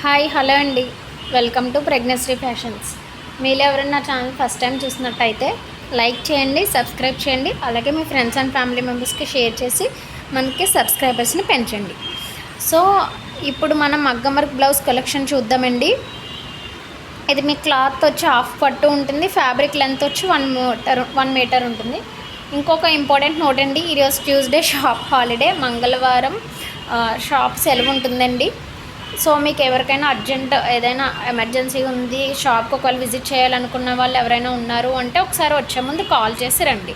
Hi hello అండి. Welcome to pregnancy fashions. మీరు ఎవరైనా నా ఛానల్ ఫస్ట్ టైం చూసినట్టయితే లైక్ చేయండి సబ్స్క్రైబ్ చేయండి. అలాగే మీ ఫ్రెండ్స్ అండ్ ఫ్యామిలీ మెంబర్స్కి షేర్ చేసి మనకి సబ్స్క్రైబర్స్ని పెంచండి. సో ఇప్పుడు మనం మగ్గం వర్క్ బ్లౌజ్ కలెక్షన్ చూద్దామండి. ఇది మీ క్లాత్ వచ్చి హాఫ్ పట్టు ఉంటుంది ఫ్యాబ్రిక్ లెంత్ వచ్చి వన్ మీటర్ వన్ మీటర్ ఉంటుంది. ఇంకొక ఇంపార్టెంట్ నోట్ అండి ఈరోజు ట్యూస్డే షాప్ హాలిడే మంగళవారం షాప్ సెలవు ఉంటుందండి. సో మీకు ఎవరికైనా అర్జెంట్ ఏదైనా ఎమర్జెన్సీ ఉంది షాప్కి ఒకవేళ విజిట్ చేయాలనుకున్న వాళ్ళు ఎవరైనా ఉన్నారు అంటే ఒకసారి వచ్చే ముందు కాల్ చేసి రండి.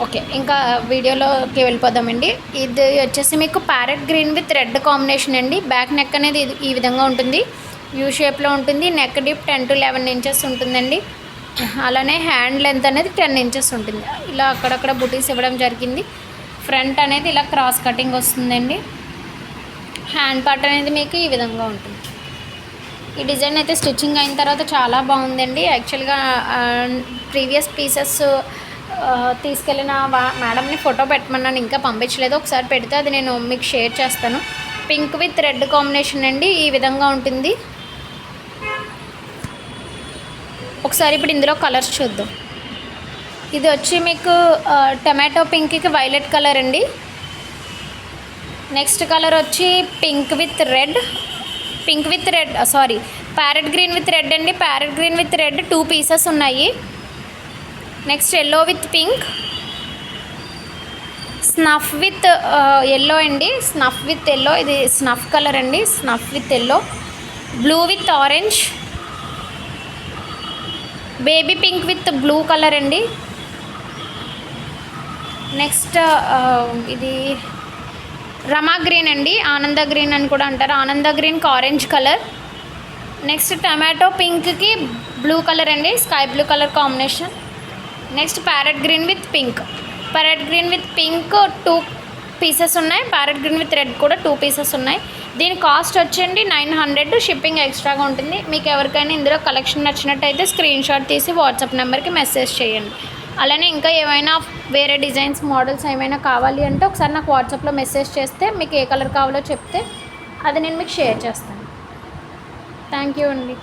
ఓకే ఇంకా వీడియోలోకి వెళ్ళిపోదామండి. ఇది వచ్చేసి మీకు parrot green with red combination అండి. బ్యాక్ నెక్ అనేది ఇది- ఈ విధంగా ఉంటుంది. యూ షేప్లో ఉంటుంది. Neck dip ten to eleven inches ఉంటుందండి. అలానే హ్యాండ్ లెంత్ అనేది టెన్ ఇంచెస్ ఉంటుంది. ఇలా అక్కడక్కడ బుటీస్ ఇవ్వడం జరిగింది. ఫ్రంట్ అనేది ఇలా క్రాస్ కటింగ్ వస్తుందండి. హ్యాండ్ పార్ట్ అనేది మీకు ఈ విధంగా ఉంటుంది. ఈ డిజైన్ అయితే స్టిచ్చింగ్ అయిన తర్వాత చాలా బాగుందండి. యాక్చువల్గా ప్రీవియస్ పీసెస్ తీసుకెళ్ళిన వా మేడంని ఫోటో పెట్టమన్నాను ఇంకా పంపించలేదు. ఒకసారి పెడితే అది నేను మీకు షేర్ చేస్తాను. పింక్ విత్ రెడ్ కాంబినేషన్ అండి ఈ విధంగా ఉంటుంది. ఒకసారి ఇప్పుడు ఇందులో కలర్స్ చూద్దాం. ఇది వచ్చి మీకు టమాటో పింక్కి వైలెట్ కలర్ అండి. నెక్స్ట్ కలర్ వచ్చి pink with red pink with red sorry parrot green with red అండి. Parrot green with red two pieces ఉన్నాయి. Next yellow with pink snuff with yellow అండి. స్నఫ్ విత్ ఎల్లో ఇది snuff colour అండి. Snuff with yellow blue with orange baby pink with blue colour అండి. Next ఇది Rama green అండి ఆనంద green అని కూడా అంటారు. ఆనంద గ్రీన్కి ఆరెంజ్ కలర్. నెక్స్ట్ టమాటో పింక్కి బ్లూ కలర్ అండి sky blue colour combination next parrot green with pink parrot green with pink two pieces ఉన్నాయి. ప్యారెట్ గ్రీన్ విత్ రెడ్ కూడా టూ పీసెస్ ఉన్నాయి. దీని కాస్ట్ వచ్చండి నైన్ హండ్రెడ్. షిప్పింగ్ ఎక్స్ట్రాగా ఉంటుంది. మీకు ఎవరికైనా ఇందులో కలెక్షన్ నచ్చినట్టయితే స్క్రీన్ షాట్ తీసి వాట్సాప్ నెంబర్కి మెసేజ్ చేయండి. అలానే ఇంకా ఏమైనా వేరే డిజైన్స్ మోడల్స్ ఏమైనా కావాలి అంటే ఒకసారి నాకు వాట్సాప్లో మెసేజ్ చేస్తే మీకు ఏ కలర్ కావాలో చెప్తే అది నేను మీకు షేర్ చేస్తాను. థ్యాంక్ యూ అండి.